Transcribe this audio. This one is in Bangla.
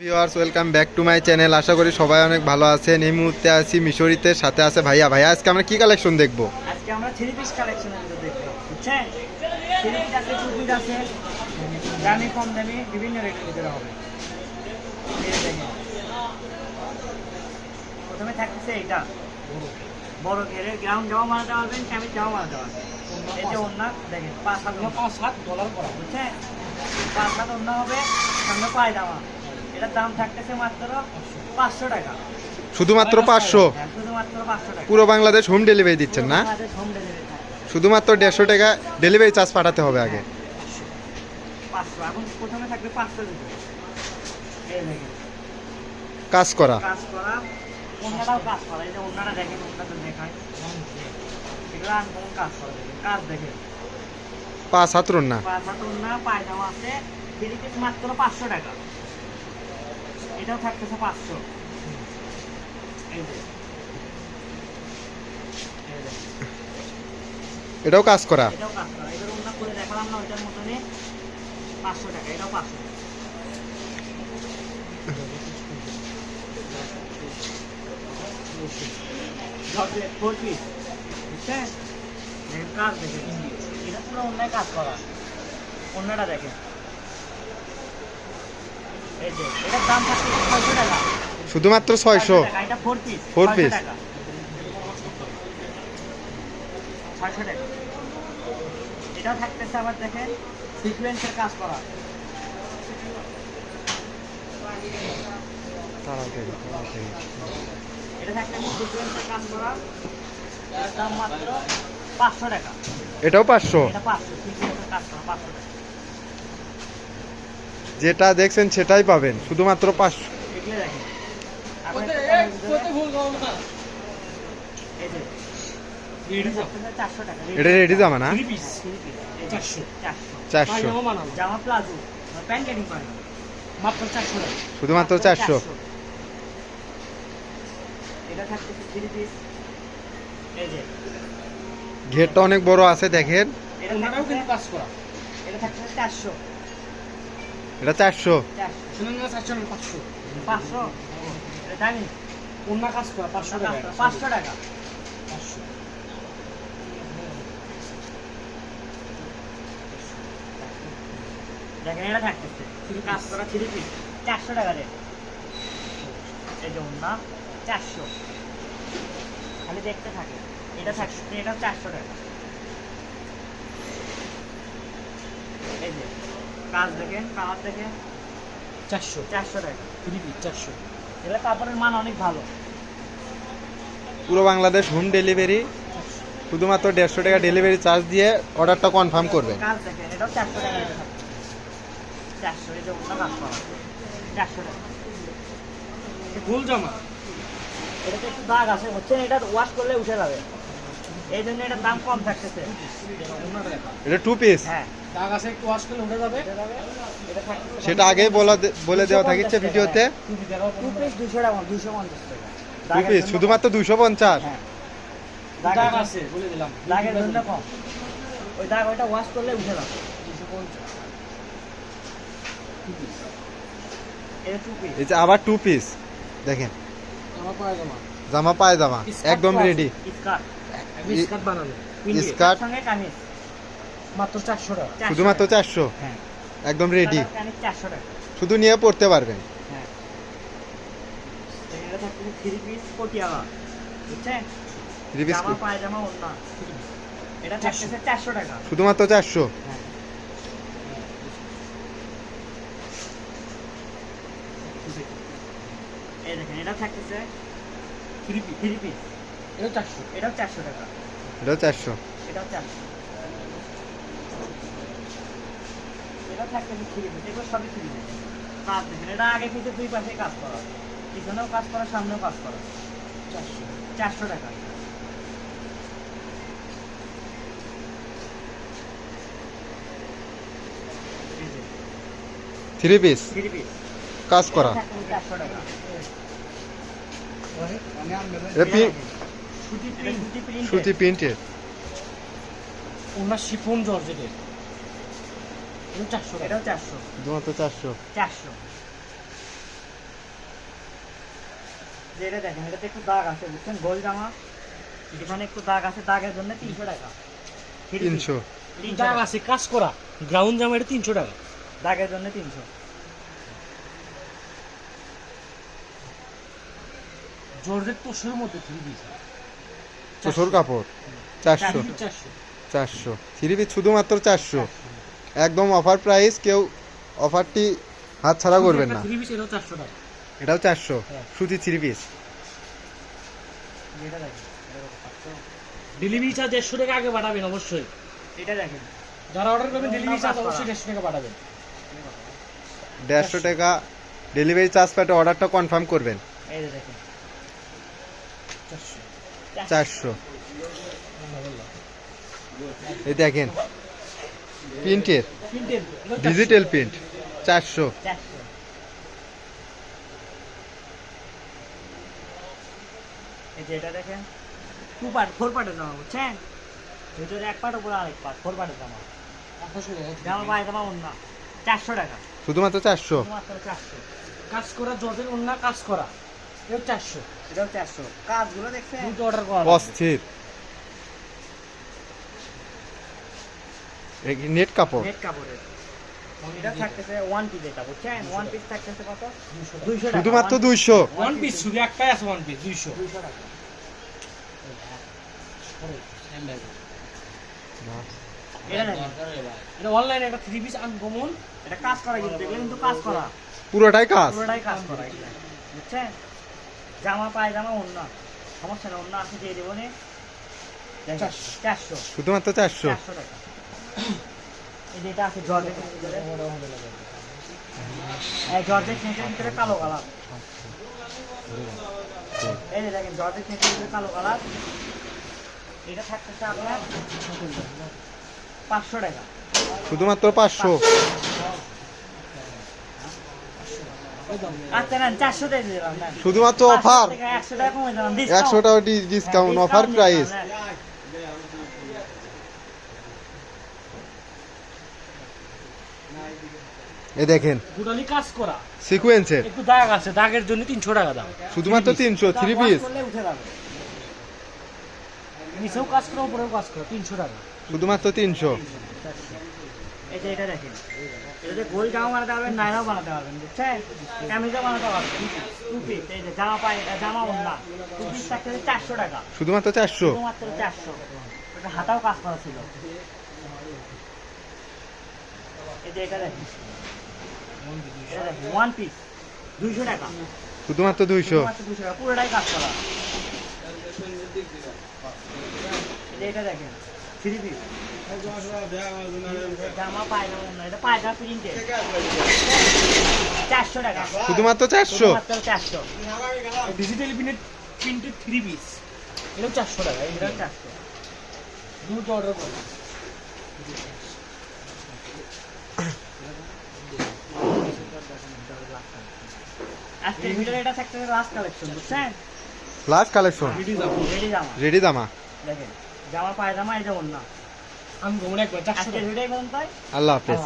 Viewers welcome back to my channel আশা করি সবাই অনেক ভালো আছেন। এই মুহূর্তে আছি মিশরিতে সাথে আছে ভাইয়া। ভাইয়া আজকে আমরা কি কালেকশন দেখব? আজকে আমরা থ্রি পিস কালেকশন দেখব বুঝছেন? থ্রি পিস আছে টু পিস আছে। দামি কম দামি বিভিন্ন রেটের ভিতরে হবে। দেখেন। প্রথমে থাকতেছে এটা বড় ঘেরের গ্রাউন্ড জামা মারাতে পারবেন ক্যামিজ জামা মারাতে পারবেন এই যে ওনার দেখেন পাঁচ হাত পাঁচ সাত ডলার করা। বুঝছেন? পাঁচ হাত অন্য হবে সামনে পায়জামা। এটার দাম থাকতেছে মাত্র পাঁচশো টাকা। শুধুমাত্র পাঁচশো? হ্যাঁ, শুধুমাত্র পাঁচশো টাকা। পুরো বাংলাদেশ হোম ডেলিভারি দিচ্ছেন না? হোম ডেলিভারি শুধুমাত্র দেড়শো টাকা ডেলিভারি চার্জ পাঠাতে হবে আগে। পাঁচশো এখন প্রথমে থাকবে পাঁচশো দিতে। এই দেখেন। কাজ করা। কাজ করা অন্যটাও কাজ করা। এই যে অন্যটা দেখেন অন্যটা দেখায়। এগুলো আনকমন কাজ করা দেখেন কাজ দেখেন। পাঁচ হাত না। পাঁচ হাত অন্য পায়জামা আছে। মাত্র পাঁচশো টাকা। এটাও থাকতেছে পাঁচশো। এটাও কাজ করা? এটাও কাজ করা। অন্য করে দেখালাম না ওইটার পাঁচশো টাকা এটাও পাঁচশো ফোর পিস বুঝছেন? কাজ দেখেন এটা পুরো অন্যায় কাজ করা। অন্যটা দেখেন। শুধুমাত্র ছয়শো? ফোর পিস থাকতেছে আবার দেখেন কাজ করা এটা টাকা এটাও পাঁচশো টাকা। যেটা দেখছেন সেটাই পাবেন, শুধুমাত্র পাঁচশো। এটা রেডি জামা না? চারশো। শুধুমাত্র চারশো। ঘেরটা অনেক বড় আছে, দেখেন। চারশো। এটা চারশো পাঁচশো। পাঁচশো? এটা জানি। অন্য কাজ করা পাঁচশো টাকা। পাঁচশো টাকা? পাঁচশো। দেখেন এটা থাকতেছে। কাজ করা থ্রি পিস চারশো টাকা রেট। এই যে না চারশো। খালি দেখতে থাকে। এটা থাকছে এটা চারশো টাকা। এই যে। কাজ দেখেন কালার দেখেন চারশো। চারশো টাকা। থ্রি পিস চারশো। এটা কাপড়ের মান অনেক ভালো। পুরো বাংলাদেশ হোম ডেলিভারি। শুধুমাত্র দেড়শো টাকা ডেলিভারি চার্জ দিয়ে অর্ডারটা কনফার্ম করবে। কাজ দেখেন এটাও চারশো টাকা রেটে থাকে চারশো এই অন্য কাজ করা। চারশো টাকা। ফুল জামা। এটাতে একটু দাগ আছে হচ্ছে এটা ওয়াশ করলে উঠে যাবে। এই জন্য এটার দাম কম থাকতেছে। এটা টু পিস হ্যাঁ। দাগ আছে একটু ওয়াশ করলে উঠে যাবে। উঠে যাবে এটা থাকতেছে সেটা আগেই বলা বলে দেওয়া থাকিচ্ছে ভিডিওতে। টু পিস দুশো পঞ্চাশ শুধুমাত্র দুইশো পঞ্চাশ? কম। হ্যাঁ। দাগ দাগ আছে বলে দিলাম। দাগের জন্য কম। ওই দাগ ওইটা ওয়াশ করলে উঠে যাবে। দুশো পঞ্চাশ। টু পিস এটা টু পিস এই যে আবার টু পিস দেখেন। জামা পায়ে জামা জামা পায় জামা একদম রেডি স্কার্ট স্কার্ট বানানো স্কার্ট সঙ্গে কামিজ মাত্র চারশো টাকা। শুধুমাত্র টাকা। চারশো? হ্যাঁ। একদম রেডি কামিজ চারশো টাকা। শুধু নিয়ে পড়তে পারবেন? হ্যাঁ। এটা থাকতেছে থ্রি পিস পটিয়ালা বুঝছেন? থ্রি পিস জামা পায়জামা ওড়না। এটা চারশো। টাকা। শুধুমাত্র চারশো? হ্যাঁ। এই দেখেন এটা থাকতেছে থ্রি পিস থ্রি পিস এটা চারশো এটাও চারশো টাকা এটাও চারশো এটাও চারশো এটাও থাকতেছে থ্রি পিস এগুলো সবই থ্রি কাজ দেখেন এটা আগে পিছে দুই পাশে কাজ করা পিছনেও কাজ করা সামনেও কাজ করা চারশো চারশো টাকা থ্রি পিস কাজ করা এটা সুতি প্রিন্ট। সুতি প্রিন্ট সুতি প্রিন্টের। ওনার শিফন জর্জেটের। এটা চারশো টাকা। এটাও চারশো। শুধুমাত্র চারশো। চারশো। এটা দেখেন এটাতে একটু দাগ আছে বুঝছেন? গোল জামা। এখানে একটু দাগ আছে দাগের জন্য তিনশো টাকা। তিনশো। তিনশো দাগ আছে কাজ করা। গ্রাউন্ড জামা এটা তিনশো টাকা। দাগের জন্য তিনশো। জর্জেট তোষের মধ্যে থ্রি পিস। চোষর কাপড়। চারশো। চারশো। থ্রি পিস শুধুমাত্র চারশো। একদম অফার প্রাইস কেউ অফারটি হাত ছাড়া করবেন না। এটাও চারশো টাকা এটাও চারশো। হ্যাঁ। সুতি থ্রি পিস ডেলিভারি চার্জ দেড়শো টাকা আগে পাঠাবেন অবশ্যই। এটা দেখেন। যারা অর্ডার করবেন ডেলিভারি চার্জ অবশ্যই দেড়শো টাকা পাঠাবেন দেড়শো টাকা ডেলিভারি চার্জ পেটে অর্ডারটা কনফার্ম করবেন। এই দেখেন চারশো। এই দেখেন প্রিন্টের ডিজিটাল প্রিন্ট চারশো। চারশো এটা দেখেন টু পার্ট ফোর পার্টের জামা বুঝছেন? ভিতরে এক পার্ট উপরে আরেক পার্ট ফোর পার্টের জামা। জামা পায়ে জামা অন্য চারশো টাকা। শুধুমাত্র চারশো। কাজ করা জর্জের অন্য কাজ করা। এটাও চারশো। এটাও চারশো। কাজগুলো দেখছেন? দুটো অর্ডার করা অস্থির। নেট কাপড়? নেট কাপড়ের। এটা থাকতেছে ওয়ান পিস এটা বুঝছেন? ওয়ান পিস থাকতেছে কত? দুইশো টাকা। শুধুমাত্র দুইশো। ওয়ান পিস শুধু একটাই আছে ওয়ান পিস দুইশো। দুইশো এটা অনলাইনে একটা থ্রি পিস আনকমন এটা কাজ করা কিন্তু কিন্তু কাজ করা। পুরোটাই কাজ। পুরোটাই কাজ করা বুঝছেন? জামা পায়জামা অন্য। সমস্যা নেই অন্য আছে দিয়ে দেবো নে চারশো। শুধুমাত্র চারশো? চারশো টাকা। আছে ভিতরে। কালো কালার। এই যে দেখেন ভিতরে কালো কালার। এটা থাকতেছে আপনার পাঁচশো টাকা শুধুমাত্র পাঁচশো। শুধুমাত্র অফার? একশো টাকা ডিসকাউন্ট অফার প্রাইস এ দেখেন। সিকুয়েন্সের একটু দাগ আছে দাগের জন্য 300 টাকা দাম। শুধুমাত্র 300 থ্রি পিস নিচেও কাজ করা উপরেও কাজ করা 300 টাকা। শুধুমাত্র 300 জামা বানাতে হ্যাঁ, জামা পায় জামা ওন্না শুধুমাত্র চারশো? এটা হাতাও কাজ করা ছিল। ওয়ান পিস দুইশো টাকা। শুধুমাত্র দুইশো? পুরোটাই কাজ করা। এটা দেখেন। থ্রি পিস জামা শুধুমাত্র চারশো? চারশো ডিজিটাল প্রিন্টেড থ্রি পিস এটাও চারশো টাকা এটা চারশো। দুটো অর্ডার করো। আজকের ভিডিও এটা থাকতে লাস্ট কালেকশন বুঝছেন? লাস্ট কালেকশন রেডি জামা। রেডি দামা দেখেন। জামা পায়জামা এই যেমন না আমি একবার চারশো আজকে ভিডিও পর্যন্ত আল্লাহ আল্লাহ হাফেজ।